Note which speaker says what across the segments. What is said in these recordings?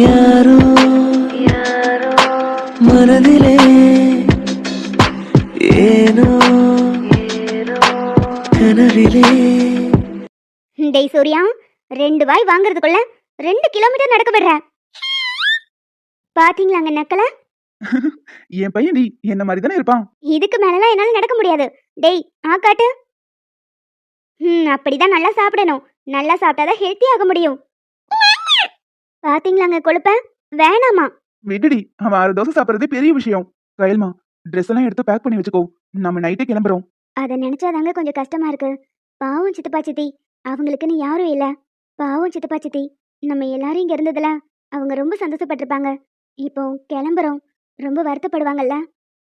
Speaker 1: யாரோ மனதிலே ஏனோ கனவிலே.
Speaker 2: டேய் சூர்யா ரெண்டு வாய் வாங்குறதுக்குள்ள ரெண்டு கிலோமீட்டர் நடக்க விடுற பாத்தீங்களாங்க நக்கல?
Speaker 3: என் பையன் நீ என்ன மாதிரி தானே இருப்பான்?
Speaker 2: இதுக்கு மேலலாம் என்னால நடக்க முடியாது. டேய் ஆ காட்டு ம் அப்படிதான் நல்லா சாப்பிடணும். நல்லா சாப்பிட்டாதான் ஹெல்த்தி ஆக முடியும். பாத்தீங்களாங்க கொழுப்ப? வேணாமா?
Speaker 3: விடுடி அவன் ஆறு தோசை சாப்பிட்றதே பெரிய விஷயம். கயல்மா ட்ரெஸ் எல்லாம் எடுத்து பேக் பண்ணி வச்சுக்கோ. நம்ம நைட்டே கிளம்புறோம்.
Speaker 2: அதை நினைச்சாதாங்க கொஞ்சம் கஷ்டமா இருக்கு. பாவம் சித்தப்பா சித்தி அவங்களுக்குன்னு யாரும் இல்ல. பாவம் சித்தப்பா சித்தி நம்ம எல்லாரும் இங்க இருந்ததுல அவங்க ரொம்ப சந்தோஷப்பட்டிருப்பாங்க. இப்போ கிளம்புறோம். ரொம்ப வருத்தப்படுவாங்கல்ல?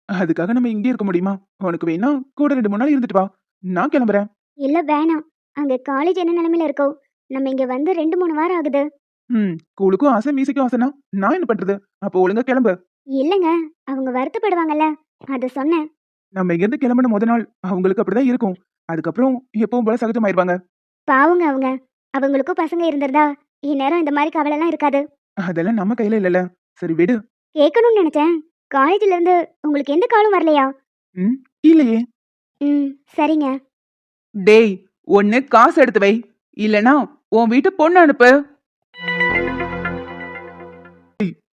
Speaker 3: அதுக்காக நம்ம இங்கே இருக்க முடியுமா? உனக்கு வேணா கூட ரெண்டு மூணு நாள் இருந்துட்டு வா. நான் கிளம்புறேன்.
Speaker 2: இல்ல வேணாம். அங்க காலேஜ் என்ன நிலைமையில இருக்கோ? நம்ம இங்க வந்து ரெண்டு மூணு வாரம் ஆகுது.
Speaker 3: ம். கூழுக்கும் ஆசை மீசைக்கும் ஆசைனா நான் என்ன பண்றது? அப்போ ஒழுங்கா கிளம்பு.
Speaker 2: இல்லங்க. அவங்க வருத்தப்படுவாங்கல்ல. அத சொன்னேன்.
Speaker 3: நம்ம இங்கிருந்து கிளம்பின முத நாள் அவங்களுக்கு அப்படிதான் இருக்கும். அதுக்கப்புறம் எப்பவும் போல சகஜமாயிருவாங்க.
Speaker 2: பாவங்க அவங்க. அவங்களுக்கும் பசங்க இருந்திருந்தா இந்நேரம் இந்த மாதிரி கவலைலாம் இருக்காது.
Speaker 3: அதெல்லாம் நம்ம கையில இல்லைல்ல. சரி விடு.
Speaker 2: கேட்கணும்னு நினைச்சேன். காலேஜ்ல இருந்து உங்களுக்கு எந்த காலும் வரலையா?
Speaker 3: ம். இல்லையே.
Speaker 2: ம். சரிங்க.
Speaker 3: டேய் ஒன்னு காசு எடுத்து வை. இல்லனா உன் வீட்டு பொண்ணு அனுப்பு.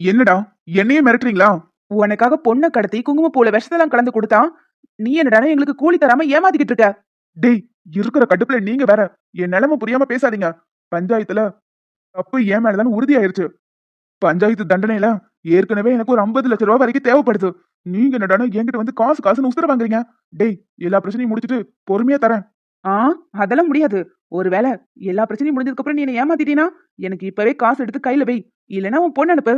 Speaker 3: என்னடா? என்னையே மிரட்டுறீங்களா? உனக்காக பொண்ணை கடத்தி குங்குமப்பூல விஷத்தெல்லாம் கலந்து கொடுத்தா நீ என்னடா எங்களுக்கு கூலி தராம ஏமாத்திக்கிட்டு இருக்க? டேய் இருக்கிற கடுப்புல நீங்க வேற என் நிலைமை புரியாம பேசாதீங்க. பஞ்சாயத்துல தப்பு ஏன் மேலதான் உறுதியாயிருச்சு. பஞ்சாயத்து தண்டனையில ஏற்கனவே எனக்கு ஒரு ஐம்பது லட்ச ரூபாய் வரைக்கும் தேவைப்படுது. நீங்க என்னடா என்கிட்ட வந்து காசு காசுன்னு உசுர வாங்குறீங்க? டேய் எல்லா பிரச்சனையும் முடிச்சிட்டு பொறுமையா தரேன். ஆ அதெல்லாம் முடியாது. ஒருவேளை எல்லா பிரச்சனையும் முடிஞ்சதுக்கு அப்புறம் நீ என்ன ஏமாத்திட்டீனா எனக்கு இப்பவே காசு எடுத்து கையில வை. இல்லனா உன் பொண்ணு அனுப்பு.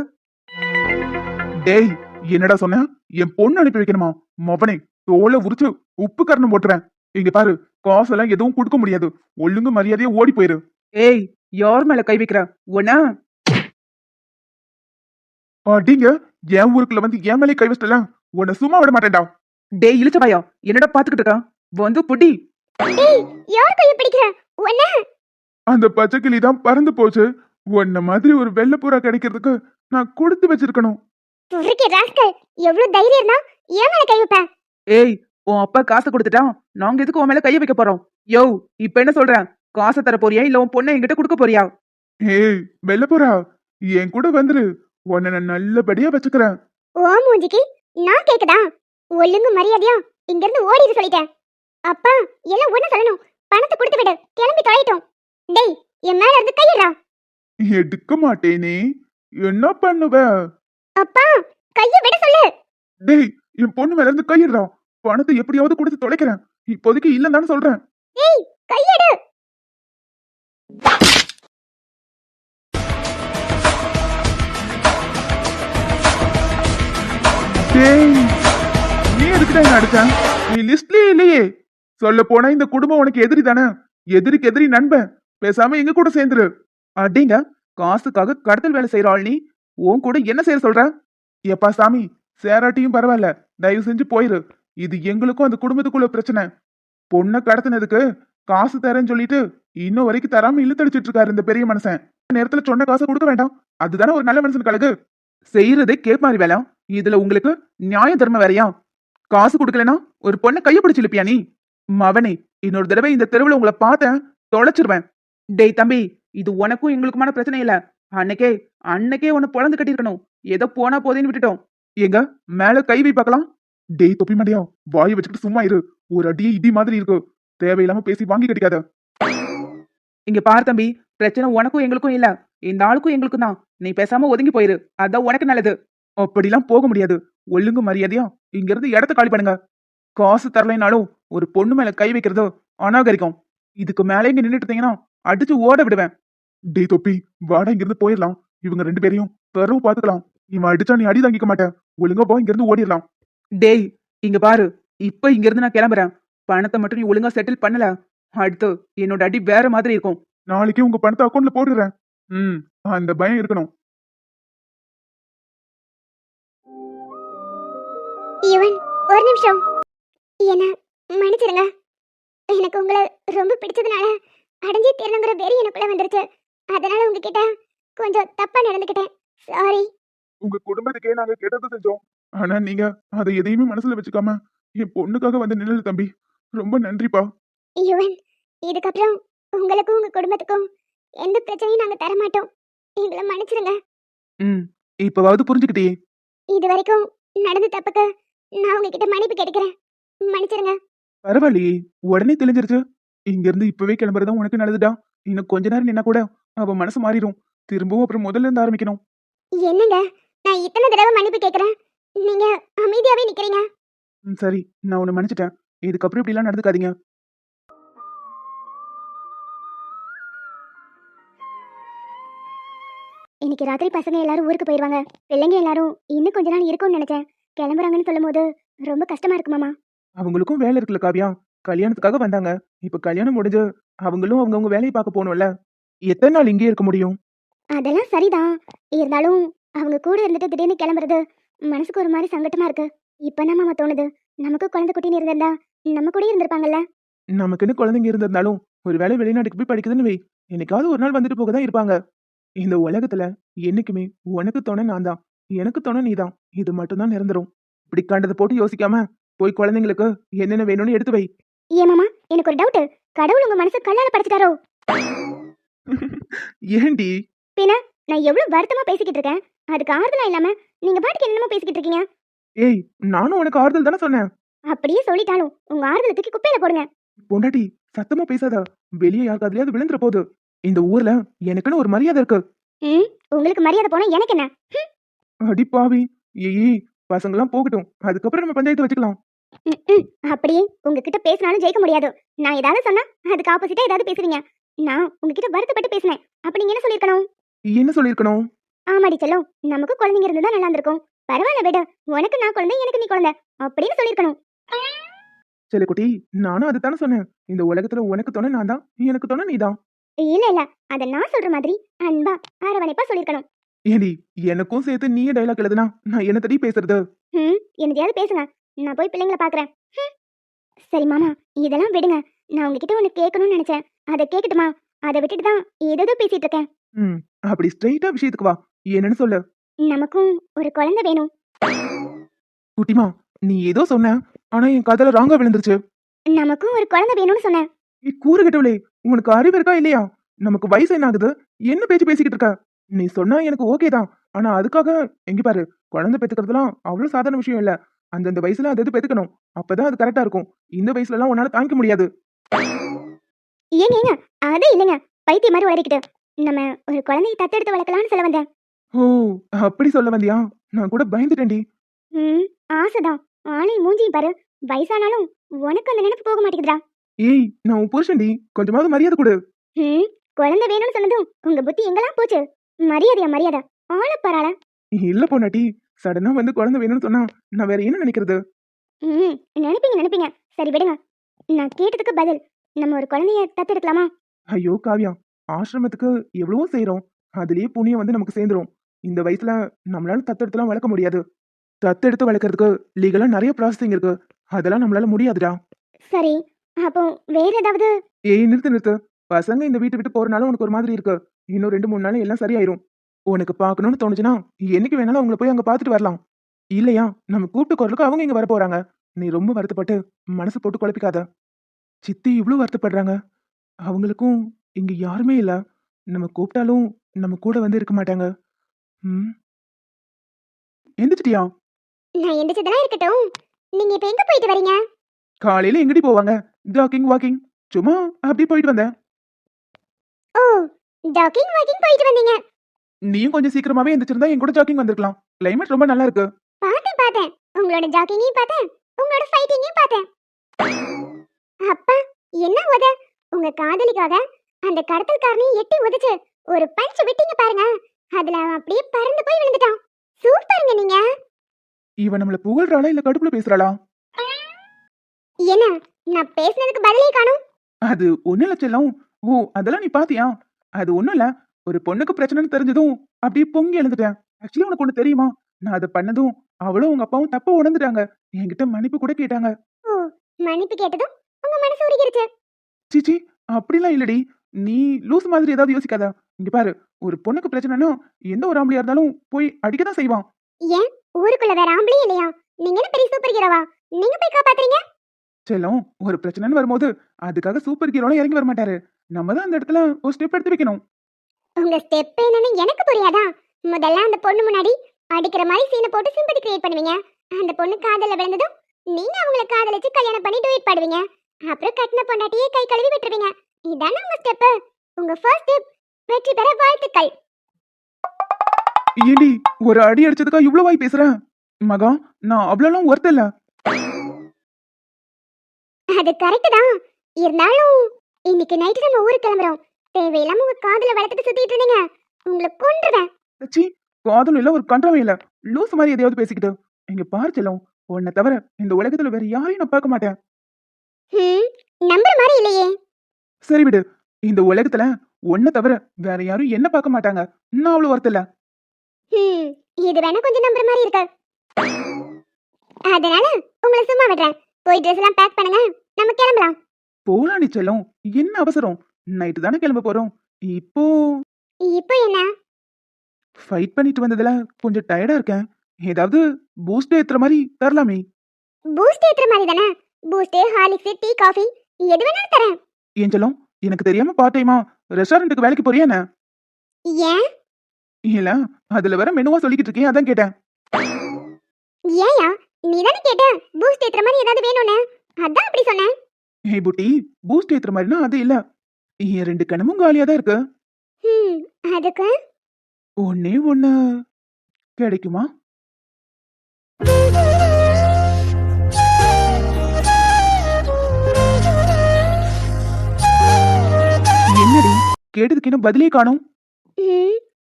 Speaker 3: டேய் என்னடா சொன்ன? என் பொண்ணு அனுப்பி வைக்கணுமா? மொபனை தோலை உரிச்சு உப்பு கரணம் போட்டுறேன். இங்க பாரு காசெல்லாம் எதுவும் கொடுக்க முடியாது. ஒழுங்கு மரியாதையா ஓடி போயிரு. ஏய் யார் மேல கை வைக்கிற? உன? அடிங்க என் ஊருக்குள்ள வந்து என் மேலே கை வச்சிட்டல உன்னை சும்மா விட மாட்டேன்டா. டேய் இழுச்ச பையா என்னடா பாத்துக்கிட்டு இருக்கா? வந்து புடி.
Speaker 2: யார் கைய பிடிக்கிற? உன்ன?
Speaker 3: அந்த பச்சைக்கிளி தான் பறந்து போச்சு. உன்ன மாதிரி ஒரு வெள்ளைப்புறா கிடைக்கிறதுக்கு நான் கொடுத்து வச்சிருக்கணும்.
Speaker 2: துருக்கி ராஸ்கல் எவ்வளவு தைரியம் இருந்தா ஏன் மேல கை வைப்ப?
Speaker 3: ஏய் உன் அப்பா காசை கொடுத்துட்டான் நாங்க எதுக்கு உன் மேல கைய வைக்க போறோம்? யோ இப்ப என்ன சொல்ற? காசை தர போறியா இல்ல உன் பொண்ணை என்கிட்ட கொடுக்க போறியா? ஏய் வெள்ளப்புறா என் கூட வந்துரு. உன்னை நான் நல்லபடியா வச்சுக்கிறேன்.
Speaker 2: ஓ மூஞ்சிக்கு நான் கேக்குதா? ஒழுங்கு மரியாதையா? இங்க இருந்து ஓடிடு சொல்லிட்டேன். அப்பா எல்லாம் ஒண்ணு சொல்லணும். பணத்தை கொடுத்து விடு. கிளம்பி தொலைட்டோம் டேய் என் மேல இருந்து கையிடுறா.
Speaker 3: எடுக்க மாட்டேனே. என்ன பண்ணுவ?
Speaker 2: அப்பா கைய விட சொல்லு.
Speaker 3: டேய் என் பொண்ணு மேல இருந்து கையிடுறா. பணத்தை எப்படியாவது கொடுத்து தொலைக்கிறேன். இப்போதைக்கு இல்லன்னு சொல்றேன்.
Speaker 2: டேய் கையெடு.
Speaker 3: டேய் நீ எதுக்குடா என்ன அடிச்சேன் நீ லிஸ்ட்லயே இல்லையே. சொல்ல போனா இந்த குடும்பம் உனக்கு எதிரி தானே. எதிரிக்கு எதிரி நண்பன். பேசாம எங்க கூட சேர்ந்துரு. அடிங்க காசுக்காக கடத்தல் வேலை செய்யற ஆள் நீ. உன் கூட என்ன செய்ய சொல்ற? எப்பா சாமி சேராட்டியும் பரவாயில்ல. தயவு செஞ்சு போயிரு. இது எங்களுக்கும் அந்த குடும்பத்துக்குள்ள பிரச்சனை. பொண்ணை கடத்தினதுக்கு காசு தரேன்னு சொல்லிட்டு இன்னும் வரைக்கும் தராம இழுத்தடிச்சிட்டு இருக்காரு இந்த பெரிய மனுஷன். நேரத்துல சொன்ன காசை கொடுக்க வேண்டாம். அதுதானே ஒரு நல்ல மனுஷன் கழகு செய்யறதே மாதிரி வேலை. இதுல உங்களுக்கு நியாய தர்மம் வேறையா? காசு கொடுக்கலனா ஒரு பொண்ணை கைய பிடிச்சு இழுப்பியா நீ? மவனே இன்னொரு தடவை இந்த தெருவில் உங்களை பார்த்தேன் தொலைச்சிருவேன். டேய் தம்பி இது உனக்கும் எங்களுக்குமான பிரச்சனை இல்ல. அன்னைக்கே அன்னைக்கே உன்னை பொழந்து கட்டியிருக்கணும். ஏதோ போனா போதேன்னு விட்டுட்டோம். எங்க மேல கை வை பார்க்கலாம். டேய் தொப்பி மாட்டியா வாயை வச்சுக்கிட்டு சும்மா இரு. ஒரு அடியே இடி மாதிரி இருக்கு. தேவையில்லாம பேசி வாங்கி கட்டிக்காத. இங்க பார் தம்பி பிரச்சனை உனக்கும் எங்களுக்கும் இல்ல. இந்த ஆளுக்கும் எங்களுக்கும் தான். நீ பேசாம ஒதுங்கி போயிரு. அதான் உனக்கு நல்லது. அப்படிலாம் போக முடியாது. ஒழுங்கு மரியாதையா இங்க இருந்து இடத்த காலி பண்ணுங்க. காசு தரலைனாலும் ஒரு பொண்ணு மேல கை வைக்கிறது அநாகரிகம். இதுக்கு மேலே இங்க நின்னுட்டு இருந்தீங்கன்னா அடிச்சு ஓட விடுவேன். டேய் தொப்பி வாடா இங்கிருந்து போயிடலாம். இவங்க ரெண்டு பேரையும் தரவு பாத்துக்கலாம் இவன் அடிச்சா நீ அடி தாங்கிக்க மாட்டேன் ஒழுங்கா போ இங்கிருந்து ஓடிடலாம். டேய் இங்க பாரு. இப்ப இங்க இருந்து நான் கிளம்புறேன். பணத்தை மட்டும் நீ ஒழுங்கா செட்டில் பண்ணல. அடுத்து என்னோட அடி வேற மாதிரி இருக்கும். நாளைக்கு உங்க பணத்தை அக்கௌண்ட்ல போட்டுறேன் ம் அந்த பயம் இருக்கணும்.
Speaker 2: இவன் ஒரு நிமிஷம். என்ன மன்னிச்சிருங்க எனக்கு உங்களை ரொம்ப பிடிச்சதுனால அடைஞ்சே தீரணுங்கிற வெறி எனக்குள்ள வந்துருச்சு. அதனால உங்ககிட்ட கொஞ்சம் தப்பா நடந்துக்கிட்டேன். சாரி
Speaker 3: உங்க குடும்பத்துக்கே நாங்க கெட்டது செஞ்சோம். ஆனா நீங்க அதை எதையுமே மனசுல வச்சுக்காம என் பொண்ணுக்காக வந்து நிழல் தம்பி ரொம்ப நன்றிப்பா.
Speaker 2: யுவன் இதுக்கப்புறம் உங்களுக்கும் உங்க குடும்பத்துக்கும் எந்த பிரச்சனையும் நாங்க தர மாட்டோம் எங்களை மன்னிச்சிருங்க.
Speaker 3: ம் இப்பவாவது புரிஞ்சுக்கிட்டே
Speaker 2: இது வரைக்கும் நடந்த தப்புக்கு நான் உங்ககிட்ட மன்னிப்பு கேட்டுக்கிறேன். மன்னிச்சிருங்க.
Speaker 3: பரவாயில்லையே உடனே தெளிஞ்சிருச்சு. இங்க இருந்து இப்பவே கிளம்புறதா உனக்கு நல்லதுடா. இன்னும் கொஞ்ச நேரம் நின்னா கூட அவ மனசு மாறிடும் திரும்பவும் அப்புறம் முதல்ல இருந்து ஆரம்பிக்கணும்.
Speaker 2: என்னங்க? நான் இத்தனை தடவை மன்னிப்பு கேட்கறேன் நீங்க அமைதியாவே நிக்கிறீங்க.
Speaker 3: ம், சரி. நான் உன்னை மன்னிச்சிட்டேன். இதுக்கப்புறம் இப்படிலாம் நடந்துக்காதீங்க.
Speaker 2: இன்னைக்கு ராத்திரி பசங்க எல்லாரும் ஊருக்கு போயிருவாங்க. பிள்ளைங்க எல்லாரும் இன்னும் கொஞ்ச நாள் இருக்கும்னு நினைச்சேன். கிளம்புறாங்கன்னு சொல்லும்போது ரொம்ப கஷ்டமா இருக்கு மாமா.
Speaker 3: அவங்களுக்கும் வேலை இருக்குல்ல காவியா. கல்யாணத்துக்காக வந்தாங்க. இப்ப கல்யாணம் முடிஞ்சு அவங்களும் அவங்கவுங்க வேலையை பார்க்க போகணும்ல. எத்தனை நாள் இங்கேயே இருக்க முடியும்?
Speaker 2: அதெல்லாம் சரிதான். இருந்தாலும் அவங்க கூட இருந்துட்டு திடீர்னு கிளம்புறது மனசுக்கு ஒரு மாதிரி சங்கட்டமா இருக்கு. இப்பதான் மாமா தோணுது? நமக்கு குழந்தை குட்டின்னு இருந்திருந்தா நம்ம கூட இருந்திருப்பாங்கல்ல?
Speaker 3: நமக்குன்னு குழந்தைங்க இருந்திருந்தாலும் ஒரு வேலை வெளிநாட்டுக்கு போய் படிக்குதுன்னு வை. என்னைக்காவது ஒரு நாள் வந்துட்டு போக தான் இருப்பாங்க. இந்த உலகத்துல என்னைக்குமே உனக்கு துணை நான் தான். எனக்கு துணை நீ தான். இது மட்டும்தான் நிரந்தரும். இப்படி கண்டதை போட்டு யோசிக்காம போய் குழந்தைங்களுக்கு என்னென்ன வேணும்னு எடுத்து வை.
Speaker 2: ஏன் மாமா எனக்கு ஒரு டவுட் கடவுள் உங்க மனசு கல்லால படைச்சிட்டாரோ?
Speaker 3: ஏண்டி?
Speaker 2: நான் எவ்வளவு வருத்தமா பேசிக்கிட்டு இருக்கேன். அதுக்கு ஆறுதலா இல்லாம நீங்க பாட்டுக்கு என்னமோ பேசிக்கிட்டு இருக்கீங்க?
Speaker 3: ஏய் நானும் உனக்கு ஆறுதல் தானே சொன்னேன்.
Speaker 2: அப்படியே சொல்லிட்டாலும் உங்க ஆறுதலை தூக்கி குப்பையில போடுங்க.
Speaker 3: பொண்டாட்டி சத்தமா பேசாத. வெளியே யாருக்கு அதுலயாவது விழுந்துற போகுது இந்த ஊர்ல எனக்குன்னு ஒரு மரியாதை இருக்கு.
Speaker 2: ம் உங்களுக்கு மரியாதை போனா எனக்கு என்ன?
Speaker 3: அடி பாவி. ஏய் பசங்கெல்லாம் போகட்டும். அதுக்கப்புறம் நம்ம பஞ்சாயத்து வச்சுக்கலாம்.
Speaker 2: அப்படியே உங்ககிட்ட பேசினாலும் ஜெயிக்க முடியாது. நான் ஏதாவது சொன்னா அதுக்கு ஆப்போசிட்டா ஏதாவது பேசுறீங்க நான் உங்ககிட்ட வருத்தப்பட்டு பேசினேன். அப்ப நீங்க என்ன சொல்லிருக்கணும்
Speaker 3: என்ன சொல்லியிருக்கணும்?
Speaker 2: ஆமாடி செல்லம் நமக்கு குழந்தைங்க இருந்தா நல்லா இருந்திருக்கும். பரவாயில்ல விடு உனக்கு நான் குழந்தை எனக்கு நீ குழந்தை அப்படின்னு சொல்லிருக்கணும்
Speaker 3: சரி குட்டி நானும் அதுதானே சொன்னேன். இந்த உலகத்துல உனக்கு துணை நான் தான் எனக்கு துணை நீதான்
Speaker 2: இல்ல இல்ல அத நான் சொல்ற மாதிரி அன்பா அரவணைப்பா சொல்லிருக்கணும்
Speaker 3: ஏடி எனக்கும் சேர்த்து நீயே டைலாக் எழுதுனா நான் என்ன தடி பேசுறது?
Speaker 2: ம் என்னதையாவது பேசுங்க. நான் போய் பிள்ளைங்கள பாக்குறேன். சரி மாமா இதெல்லாம் விடுங்க. நான் உங்ககிட்ட ஒண்ணு கேட்கணும்னு நினைச்சேன். அதை கேட்கட்டுமா அதை விட்டுட்டு தான் ஏதேதோ பேசிட்டு இருக்கேன்.
Speaker 3: ம் அப்படி ஸ்ட்ரைட்டா விஷயத்துக்கு வா. என்னன்னு சொல்லு.
Speaker 2: நமக்கும் ஒரு குழந்தை வேணும்.
Speaker 3: குட்டிமா நீ ஏதோ சொன்ன ஆனா என் காதல ராங்கா விழுந்துருச்சு.
Speaker 2: நமக்கும் ஒரு குழந்தை வேணும்னு சொன்னேன்.
Speaker 3: நீ கூறு கட்டவளே உனக்கு அறிவு இருக்கா இல்லையா? நமக்கு வயசு என்ன ஆகுது என்ன பேச்சு பேசிக்கிட்டு இருக்க? நீ சொன்னா எனக்கு ஓகே தான். ஆனா அதுக்காக எங்க பாரு குழந்தை பெத்துக்கிறதுலாம் அவ்வளவு சாதாரண விஷயம் இல்ல. அந்தந்த வயசுல அது அது பெத்துக்கணும். அப்பதான் அது கரெக்டா இருக்கும். இந்த வயசுல எல்லாம் உன்னால தாங்கிக்க முடியாது.
Speaker 2: ஏங்க ஏங்க அது இல்லைங்க. பைத்திய மாதிரி வளரிக்கிட்டு நம்ம ஒரு குழந்தையை தத்தெடுத்து வளர்க்கலாம்னு சொல்ல வந்தேன்.
Speaker 3: ஓ அப்படி சொல்ல வந்தியா? நான் கூட பயந்துட்டேன்டி.
Speaker 2: ம் ஆசைதான். ஆளையும் மூஞ்சியும் பாரு. வயசானாலும் உனக்கு அந்த நினைப்பு போக மாட்டேங்குதுடா.
Speaker 3: ஏய் நான் உன் புருஷன்டி. கொஞ்சமாவது மரியாதை கொடு.
Speaker 2: ம் குழந்தை வேணும்னு சொன்னதும் உங்க புத்தி எங்கெல்லாம் போச்சு? மரியாதையா மரியாதை. ஆள பராள.
Speaker 3: இல்ல பொண்டாட்டி. சடனா வந்து குழந்தை வேணும்னு சொன்னா நான் வேற என்ன நினைக்கிறது?
Speaker 2: ம் நினைப்பீங்க நினைப்பீங்க. சரி விடுங்க. நான் கேட்டதுக்கு பதில். நம்ம ஒரு குழந்தைய தத்தெடுக்கலாமா
Speaker 3: ஐயோ காவியா ஆசிரமத்துக்கு எவ்வளவோ செய்றோம். அதுலயே புண்ணியம் வந்து நமக்கு சேர்ந்துரும். இந்த வயசுல நம்மளால தத்தெடுத்துலாம் வளர்க்க முடியாது. தத்தெடுத்து வளர்க்கறதுக்கு லீகலா நிறைய ப்ராசஸிங் இருக்கு. அதெல்லாம் நம்மளால முடியாதுடா.
Speaker 2: சரி அப்போ வேற ஏதாவது?
Speaker 3: ஏய் நிறுத்து நிறுத்து. பசங்க இந்த வீட்டை விட்டு போறனால உனக்கு ஒரு மாதிரி இருக்கு. இன்னும் ரெண்டு மூணு நாள் எல்லாம் சரியாயிரும். உனக்கு பார்க்கணும்னு தோணுச்சுன்னா என்னைக்கு வேணாலும் அவங்கள போய் அங்க பார்த்துட்டு வரலாம். இல்லையா நம்ம கூப்பிட்டு குரலுக்கு அவங்க இங்க வர போறாங்க நீ ரொம்ப வருத்தப்பட்டு மனசு போட்டு குழப்பிக்காத. சித்தி இவ்வளவு வருத்தப்படுறாங்க. அவங்களுக்கும் இங்க யாருமே இல்ல. நம்ம கூப்பிட்டாலும் நம்ம கூட வந்து இருக்க மாட்டாங்க. ம். எந்திரிச்சிட்டியா?
Speaker 2: நான் எந்திரிச்சதெல்லாம் இருக்கட்டும். நீங்க இப்ப எங்க போயிட்டு வரீங்க?
Speaker 3: காலையில எங்கடி போவாங்க? Jogging walking. சும்மா அப்படி போயிட்டு வந்தேன்.
Speaker 2: ஓ டாக்கிங் வாக்கிங் போயிட்டு வந்தீங்க.
Speaker 3: நீயும் கொஞ்சம் சீக்கிரமாவே எந்திரிச்சிருந்தா என் கூட ஜாக்கிங் வந்திருக்கலாம். கிளைமேட் ரொம்ப நல்லா இருக்கு.
Speaker 2: பார்த்தேன் பார்த்தேன். உங்களோட ஜாக்கிங்கையும் பார்த்தேன். உங்களோட ஃபைட்டிங்கையும் பார்த்தேன். அப்பா என்ன உத? உங்க காதலிக்காக அந்த கடத்தல்காரனையும் எட்டி உதைச்சு ஒரு பஞ்ச் விட்டீங்க பாருங்க. அதுல அவன் அப்படியே பறந்து போய் விழுந்துட்டான். சூப்பருங்க நீங்க.
Speaker 3: இவன் நம்மள புகழ்றாளா இல்ல கடுப்புல பேசுறாளா?
Speaker 2: என்ன? நான் பேசுனதுக்கு பதிலே காணும்.
Speaker 3: அது ஒண்ணு செல்லம். ஓ அதெல்லாம் நீ பாத்தியா? அது ஒண்ணும் இல்ல. ஒரு பொண்ணுக்கு பிரச்சனைன்னு தெரிஞ்சதும் அப்படியே பொங்கி எழுந்துட்டேன். ஆக்சுவலி உனக்கு ஒண்ணு தெரியுமா? நான் அதை பண்ணதும் அவளும் உங்க அப்பாவும் தப்ப உணர்ந்துட்டாங்க. என்கிட்ட மன்னிப்பு கூட கேட்டாங்க.
Speaker 2: ஓ மன்னிப்பு கேட்டதும் உங்க மனசு உருகிருச்சு.
Speaker 3: சீச்சி அப்படிலாம் இல்லடி. நீ லூஸ் மாதிரி ஏதாவது யோசிக்காத. இங்க பாரு ஒரு பொண்ணுக்கு பிரச்சனைனா எந்த ஒரு ஆம்பளையா இருந்தாலும் போய் அடிக்க தான் செய்வான்.
Speaker 4: ஏன்? ஊருக்குள்ள வேற ஆம்பளையும் இல்லையா? நீங்க என்ன பெரிய சூப்பர் ஹீரோவா? நீங்க போய் காப்பாத்துறீங்க?
Speaker 3: செல்லம் ஒரு பிரச்சனைன்னு வரும்போது அதுக்காக சூப்பர் ஹீரோலாம் இறங்கி வர மாட்டாரு. நம்ம தான் அந்த இடத்துல ஒரு ஸ்டெப் எடுத்து வைக்கணும்.
Speaker 4: உங்க ஸ்டெப் என்னன்னு எனக்கு புரியாதா? முதல்ல அந்த பொண்ணு முன்னாடி அடிக்கிற மாதிரி சீனை போட்டு சிம்பதி கிரியேட் பண்ணுவீங்க. அந்த பொண்ணு காதல்ல விழுந்ததும் நீங்க அவங்கள காதலிச்சு கல்யாணம் பண்ணி டூயிட் பாடுவீங்க. அப்புறம் கட்டின பொண்டாட்டியே கை கழுவி விட்டுருவீங்க. இதானே உங்க ஸ்டெப் உங்க ஃபர்ஸ்ட் ஸ்டெப் வெற்றி பெற வாழ்த்துக்கள்.
Speaker 3: ஏண்டி ஒரு அடி அடிச்சதுக்கா இவ்வளவு வாய் பேசுறேன் மகா நான் அவ்வளோலாம் ஒர்த் இல்ல
Speaker 4: அது கரெக்ட் தான். இருந்தாலும் இன்னைக்கு நைட்டு நம்ம ஊருக்கு கிளம்புறோம். தேவையில்லாம உங்க காதல வளர்த்துட்டு சுத்திட்டு இருந்தீங்க. உங்களை கொன்றுவேன்.
Speaker 3: சி காதல் இல்ல ஒரு கண்டவன் இல்ல. லூஸ் மாதிரி எதையாவது பேசிக்கிட்டு. இங்க பாரு செல்லம் உன்னை தவிர இந்த உலகத்துல வேற யாரையும் நான் பார்க்க மாட்டேன்.
Speaker 4: ஹம் நம்புற மாதிரி இல்லையே.
Speaker 3: சரி விடு. இந்த உலகத்துல உன்னை தவிர வேற யாரும் என்ன பார்க்க மாட்டாங்க. நான் அவ்வளவு ஒர்த் இல்ல.
Speaker 4: ஹம் இது வேணா கொஞ்சம் நம்புற மாதிரி இருக்கு. அதனால உங்களை சும்மா விடுறேன். போய் ட்ரெஸ் எல்லாம் பேக் பண்ணுங்க. நம்ம கிளம்பலாம்.
Speaker 3: போலாண்டி செல்லம். என்ன அவசரம்? நைட்டு தானே கிளம்ப போறோம். இப்போ
Speaker 4: இப்போ என்ன?
Speaker 3: ஃபைட் பண்ணிட்டு வந்ததுல கொஞ்சம் டயர்டா இருக்கேன். ஏதாவது பூஸ்ட் ஏத்துற மாதிரி தரலாமே.
Speaker 4: பூஸ்ட் ஏத்துற மாதிரி தானே? பூஸ்ட் ஹார்லிக்ஸ் டீ காஃபி எது வேணாலும் தரேன்.
Speaker 3: ஏன் செல்லம் எனக்கு தெரியாம பார்ட் டைமா ரெஸ்டாரண்ட்டுக்கு வேலைக்கு போறியா என்ன?
Speaker 4: ஏன்?
Speaker 3: இல்ல அதுல வர மெனுவா சொல்லிக்கிட்டு இருக்கேன் அதான் கேட்டேன்.
Speaker 4: ஏயா நீ தானே கேட்ட? பூஸ்ட் ஏத்துற மாதிரி ஏதாவது வேணும்னு? அதான் அப்படி சொன்னேன்.
Speaker 3: ஹே புட்டி பூஸ்ட் ஏத்துற மாதிரினா அது இல்ல. என் ரெண்டு கணமும் காலியா தான் இருக்கு
Speaker 4: அதுக்கு?
Speaker 3: ஒன்னே ஒண்ணு. கிடைக்குமா? கேட்டதுக்கு என்ன பதிலே காணோம்.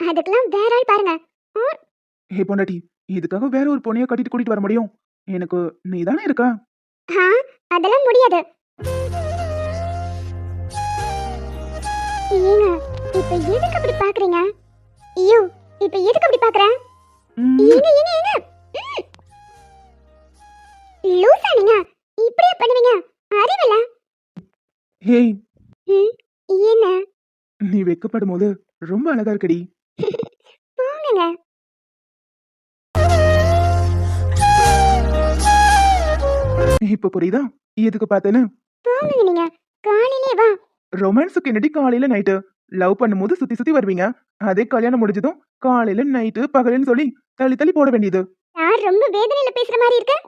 Speaker 4: அதுக்கெல்லாம் வேற ஆள் பாருங்க.
Speaker 3: ஹே பொண்டாட்டி இதுக்காக வேற ஒரு பொண்ணைய கட்டிட்டு கூட்டிட்டு வர முடியும். எனக்கு நீ தானே இருக்கா?
Speaker 4: ஆ அதெல்லாம் முடியாது. ஏங்க இப்ப எதுக்கு அப்படி பாக்குறீங்க? ஐயோ இப்ப எதுக்கு அப்படி பாக்குற? ஏங்க ஏங்க ஏங்க. லூசா நீங்க. இப்படியே பண்ணுவீங்க. அறிவில்ல.
Speaker 3: ஹேய்.
Speaker 4: என்ன?
Speaker 3: நீ வெக்கப்படும் போது ரொம்ப அழகா இருக்கடி.
Speaker 4: போங்கங்க
Speaker 3: இப்ப புரியுதா? எதுக்கு பார்த்தேன்னு?
Speaker 4: போங்கங்க நீங்க. காலையிலே வா.
Speaker 3: ரொமான்ஸுக்கு என்னடி காலையில நைட்டு? லவ் பண்ணும்போது சுத்தி சுத்தி வருவீங்க. அதே கல்யாணம் முடிஞ்சதும் காலையில நைட்டு பகலுன்னு சொல்லி தள்ளி தள்ளி போட வேண்டியது.
Speaker 4: யார் ரொம்ப வேதனையில பேசுற மாதிரி இருக்கு?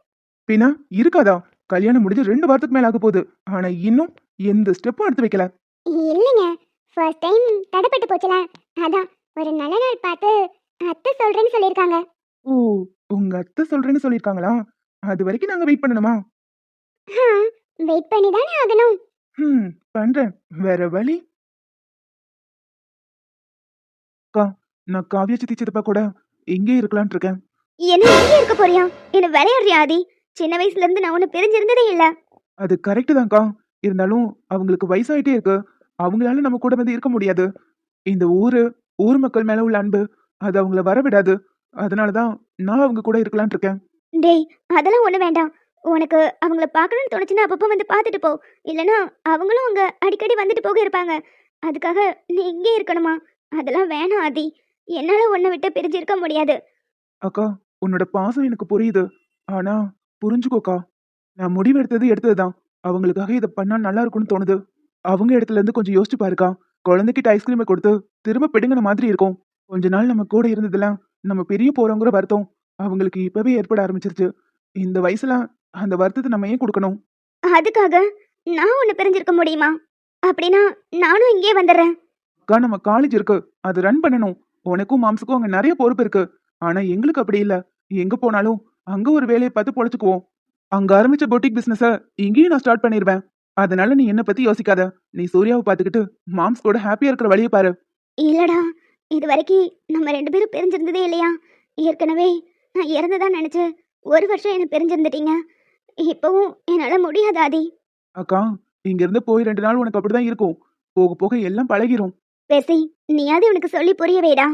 Speaker 3: பின்ன இருக்காதா? கல்யாணம் முடிஞ்சு ரெண்டு வாரத்துக்கு மேல ஆக போகுது. ஆனா இன்னும் எந்த ஸ்டெப்பும் எடுத்து வைக்கல.
Speaker 4: இல்லைங்க. ஃபர்ஸ்ட் டைம் தடைப்பட்டு போச்சுல. அதான் ஒரு நல்ல நாள் பார்த்து அத்தை சொல்றேன்னு சொல்லியிருக்காங்க.
Speaker 3: ஓ உங்க அத்தை சொல்றேன்னு சொல்லிருக்காங்களா அது வரைக்கும் நாங்க வெயிட் பண்ணணுமா?
Speaker 4: வெயிட் பண்ணி தானே ஆகணும்.
Speaker 3: ம் பண்றேன். வேற வழி? அக்கா நான் காவியா சித்தி சித்தப்பா கூட எங்கே இருக்கலாம்னு இருக்கேன்.
Speaker 4: என்ன எங்க இருக்க போறியா? என்ன விளையாடுறியா ஆதி? சின்ன வயசுல இருந்து நான் உன்னை பிரிஞ்சிருந்ததே இல்ல.
Speaker 3: அது கரெக்டு தான்க்கா. இருந்தாலும் அவங்களுக்கு வயசாயிட்டே இருக்கு. அவங்களால நம்ம கூட வந்து இருக்க முடியாது. இந்த ஊரு ஊர் மக்கள் மேல உள்ள அன்பு அது அவங்கள வர விடாது அதனாலதான் நான் அவங்க கூட இருக்கலாம்னு இருக்கேன்.
Speaker 4: டேய் அதெல்லாம் ஒண்ணு வேண்டாம். உனக்கு அவங்கள பார்க்கணும்னு தோணுச்சுன்னா அப்பப்போ வந்து பார்த்துட்டு போ. இல்லனா அவங்களும் அங்க அடிக்கடி வந்துட்டு போக இருப்பாங்க. அதுக்காக நீ இங்கே இருக்கணுமா? அதெல்லாம் வேணாம் ஆதி. என்னால உன்னை விட்டு பிரிஞ்சு இருக்க முடியாது.
Speaker 3: அக்கா உன்னோட பாசம் எனக்கு புரியுது. ஆனா புரிஞ்சுக்கோக்கா. நான் முடிவெடுத்தது எடுத்ததுதான். அவங்களுக்காக இதை பண்ணா நல்லா இருக்கும்னு தோணுது. அவங்க இடத்துல இருந்து கொஞ்சம் யோசிச்சு பாருக்கா. குழந்தைகிட்ட ஐஸ்கிரீமை கொடுத்து திரும்ப பிடுங்கின மாதிரி இருக்கும். கொஞ்ச நாள் நம்ம கூட இருந்ததெல்லாம் நம்ம பெரிய போறோங்கிற வருத்தம் அவங்களுக்கு இப்பவே ஏற்பட ஆரம்பிச்சிருச்சு. இந்த வயசுல அந்த வருத்தத்தை நம்ம ஏன் கொடுக்கணும்?
Speaker 4: அதுக்காக நான் உன்னை பிரிஞ்சிருக்க முடியுமா? அப்படின்னா நானும் இங்கே வந்துடுறேன்.
Speaker 3: அக்கா நம்ம காலேஜ் இருக்கு. அது ரன் பண்ணணும். உனக்கும் மாம்சுக்கும் அங்க நிறைய பொறுப்பு இருக்கு. ஆனா எங்களுக்கு அப்படி இல்ல. எங்க போனாலும் அங்க ஒரு வேலையை பார்த்து பொழைச்சுக்குவோம். அங்க ஆரம்பிச்ச பொட்டிக் பிசினஸ இங்கேயும் நான் ஸ்டார்ட் பண்ணிருவேன். அதனால நீ என்ன பத்தி யோசிக்காத. நீ சூர்யாவை பார்த்துக்கிட்டு மாம்ஸ் கூட ஹாப்பியா இருக்கிற வழியை பாரு.
Speaker 4: இல்லடா இது வரைக்கும் நம்ம ரெண்டு பேரும் பிரிஞ்சிருந்ததே இல்லையா? ஏற்கனவே நான் இறந்ததா நினைச்சு ஒரு வருஷம் என்ன பிரிஞ்சிருந்துட்டீங்க. இப்பவும் என்னால முடியாது ஆதி.
Speaker 3: அக்கா இங்க இருந்து போய் ரெண்டு நாள் உனக்கு அப்படிதான் இருக்கும். போக போக எல்லாம் பழகிரும்.
Speaker 4: பெசி நீயாவது உனக்கு சொல்லி புரிய வைடா.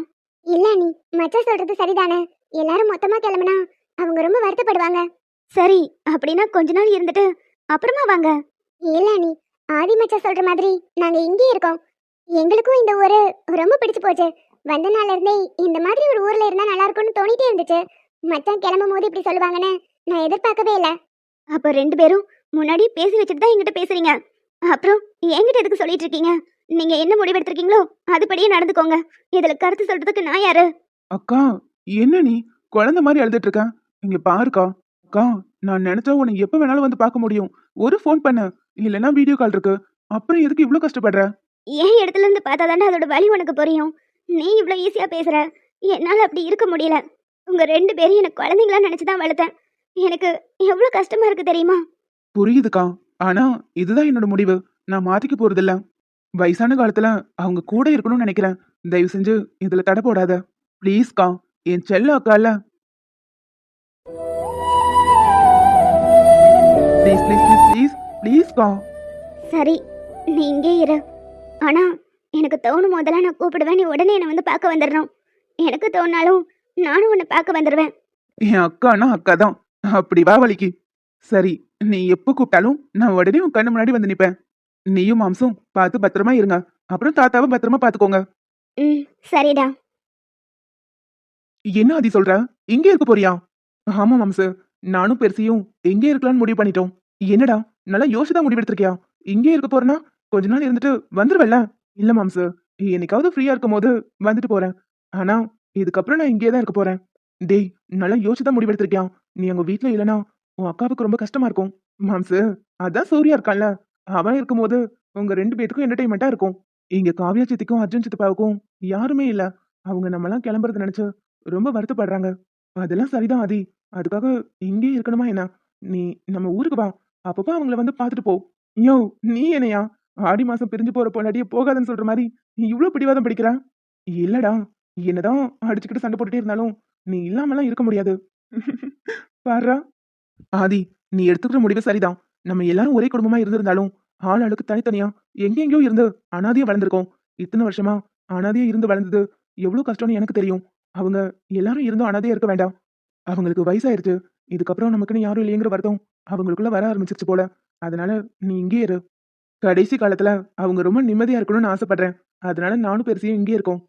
Speaker 4: இல்ல நீ மச்சா சொல்றது சரிதானே? எல்லாரும் மொத்தமா கிளம்புனா அவங்க ரொம்ப வருத்தப்படுவாங்க. சரி அப்படின்னா கொஞ்ச நாள் இருந்துட்டு அப்புறமா வாங்க. இல்ல நீ ஆதி மச்சா சொல்ற மாதிரி நாங்க இங்கே இருக்கோம்.
Speaker 2: எங்களுக்கும் இந்த ஊரு ரொம்ப பிடிச்சு போச்சு. வந்த நாள்ல இருந்தே இந்த மாதிரி ஒரு ஊர்ல இருந்தா நல்லா இருக்கும்னு தோணிட்டே இருந்துச்சு. மச்சான் கிளம்பும் போது இப்படி சொல்லுவாங்கன்னு நான் எதிர்பார்க்கவே இல்ல. அப்போ ரெண்டு பேரும் முன்னாடி பேசி வச்சுட்டு தான் என்கிட்ட பேசுறீங்க. அப்புறம் என்கிட்ட எதுக்கு சொல்லிட்டு இருக்கீங்க? நீங்க என்ன முடிவெடுத்திருக்கீங்களோ அதுபடியே நடந்துக்கோங்க. இதுல கருத்து சொல்றதுக்கு நான் யாரு?
Speaker 3: அக்கா என்ன நீ? குழந்தை மாதிரி அழுதுட்டு இருக்க. இங்க பாருக்கா. அக்கா நான் நினைச்சா உன்னை எப்ப வேணாலும் வந்து பார்க்க முடியும். ஒரு ஃபோன் பண்ண. இல்லைன்னா வீடியோ கால் இருக்கு. அப்புறம் எதுக்கு இவ்ளோ கஷ்டப்படுற?
Speaker 2: என் இடத்துல இருந்து பார்த்தா தானே அதோட வலி உனக்கு புரியும்? நீ இவ்வளோ ஈஸியா பேசுற. என்னால அப்படி இருக்க முடியல. உங்க ரெண்டு பேரும் எனக்கு குழந்தைங்களா நினைச்சு தான் வளர்த்தேன். எனக்கு எவ்வளோ கஷ்டமா இருக்கு தெரியுமா?
Speaker 3: புரியுதுக்கா. ஆனா இதுதான் என்னோட முடிவு. நான் மாத்திக்க போறதில்ல. வயசான காலத்துல அவங்க கூட இருக்கணும்னு நினைக்கிறேன். தயவு செஞ்சு இதுல தடை போடாத. ப்ளீஸ்க்கா என் செல்ல அக்கால. ப்ளீஸ் ப்ளீஸ் ப்ளீஸ் ப்ளீஸ்க்கா
Speaker 2: சரி நீ இங்கே இரு. ஆனா எனக்கு தோணும் போதெல்லாம் நான் கூப்பிடுவேன். நீ உடனே என்னை வந்து பார்க்க வந்துடணும். எனக்கு தோணாலும் நானும் உன்னை பார்க்க வந்துடுவேன்
Speaker 3: என் அக்கானா அக்கா தான் அப்படி வா வலிக்கு சரி நீ எப்போ கூப்பிட்டாலும் நான் உடனே உன் கண்ணு முன்னாடி வந்து நிப்பேன். நீயும் மாம்சும் பார்த்து பத்திரமா இருங்க. அப்புறம் தாத்தாவை பத்திரமா பாத்துக்கோங்க
Speaker 2: ம் சரிடா.
Speaker 3: என்ன அதி சொல்ற? இங்கே இருக்க போறியா? ஆமா மாம்சு நானும் பெருசியும் எங்கே இருக்கலாம்னு முடிவு பண்ணிட்டோம். என்னடா? நல்லா யோசிச்சுதான் முடிவெடுத்திருக்கியா? இங்கே இருக்க போறேன்னா கொஞ்ச நாள் இருந்துட்டு வந்துருவல்ல இல்ல மாம்சு என்னைக்காவது ஃப்ரீயா இருக்கும் போது வந்துட்டு போறேன். ஆனா இதுக்கப்புறம் நான் இங்கே தான் இருக்க போறேன். டேய் நல்லா யோசிச்சுதான் முடிவெடுத்திருக்கியா? நீ அவங்க வீட்டுல இல்லனா உன் அக்காவுக்கு ரொம்ப கஷ்டமா இருக்கும். மாம் சார் அதான் சூர்யா இருக்கான்ல. அவன் இருக்கும்போது உங்க ரெண்டு பேத்துக்கும் என்டர்டைன்மெண்டா இருக்கும். இங்க காவியா சித்திக்கும் அர்ஜுன் சித்தப்பாவுக்கும் யாருமே இல்ல. அவங்க நம்மலாம் கிளம்புறது நினைச்சு ரொம்ப வருத்தப்படுறாங்க. அதெல்லாம் சரிதான் ஆதி. அதுக்காக இங்கே இருக்கணுமா என்ன? நீ நம்ம ஊருக்கு வா. அப்பப்போ அவங்கள வந்து பார்த்துட்டு போ. யோ நீ என்னையா? ஆடி மாசம் பிரிஞ்சு போற பொண்டாட்டியே போகாதன்னு சொல்ற மாதிரி நீ இவ்ளோ பிடிவாதம் பிடிக்கிற? இல்லடா என்னதான் அடிச்சுக்கிட்டு சண்டை போட்டுட்டே இருந்தாலும் நீ இல்லாமலாம் இருக்க முடியாது. பாரு. ஆதி நீ எடுத்துக்கிற முடிவு சரிதான். நம்ம எல்லாரும் ஒரே குடும்பமா இருந்திருந்தாலும் ஆள் ஆளுக்கு தனித்தனியா எங்கெங்கயோ இருந்து அனாதையா வளர்ந்துருக்கோம். இத்தனை வருஷமா அனாதையா இருந்து வளர்ந்தது எவ்வளவு கஷ்டம்னு எனக்கு தெரியும். அவங்க எல்லாரும் இருந்தும் அனாதையா இருக்க வேண்டாம். அவங்களுக்கு வயசாயிருச்சு. இதுக்கப்புறம் நமக்குன்னு யாரும் இல்லைங்கிற வருத்தம். அவங்களுக்குள்ள வர ஆரம்பிச்சிருச்சு போல. அதனால நீ இங்கே இரு. கடைசி காலத்துல அவங்க ரொம்ப நிம்மதியா இருக்கணும்னு ஆசைப்படுறேன். அதனால நானும் பெருசையும் இங்கே இருக்கோம்.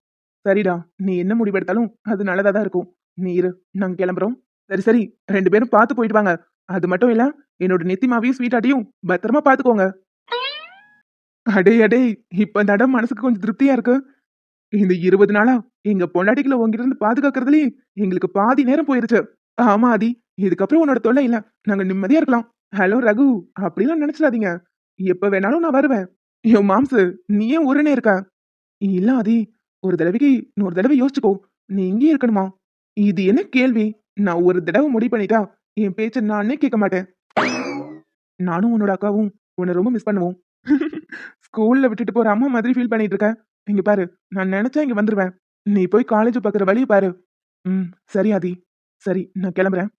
Speaker 3: சரிடா நீ என்ன முடிவெடுத்தாலும் அது நல்லதா தான் இருக்கும். நீ இரு நாங்க கிளம்புறோம். சரி சரி ரெண்டு பேரும் பார்த்து போயிட்டு வாங்க. அது மட்டும் இல்ல என்னோட நெத்திமாவையும் ஸ்வீட்டாட்டியும் பத்திரமா பாத்துக்கோங்க அடே அடே இப்ப இந்த இடம் மனசுக்கு கொஞ்சம் திருப்தியா இருக்கு. இந்த இருபது நாளா எங்க பொண்டாட்டிகளை உங்ககிட்ட இருந்து பாதுகாக்கிறதுலயே எங்களுக்கு பாதி நேரம் போயிருச்சு. ஆமா ஆதி இதுக்கப்புறம் உன்னோட தொல்லை இல்ல. நாங்க நிம்மதியா இருக்கலாம். ஹலோ ரகு. அப்படிலாம் நினைச்சிடாதீங்க. எப்ப வேணாலும் நான் வருவேன். ஐயோ மாம்சு நீ ஏன் உடனே இருக்க? இல்ல அதி ஒரு தடவைக்கு இன்னொரு தடவை யோசிச்சுக்கோ. நீ இங்கே இருக்கணுமா? இது என்ன கேள்வி? நான் ஒரு தடவை முடிவு பண்ணிட்டா என் பேச்ச நானே கேட்க மாட்டேன். நானும் உன்னோட அக்காவும் உன்னை ரொம்ப மிஸ் பண்ணுவோம். ஸ்கூல்ல விட்டுட்டு போற அம்மா மாதிரி ஃபீல் பண்ணிட்டு இருக்க. இங்க பாரு நான் நினைச்சா இங்க வந்துருவேன். நீ போய் காலேஜ் பாக்குற வழியை பாரு. ம் சரி ஆதி. சரி நான் கிளம்புறேன்.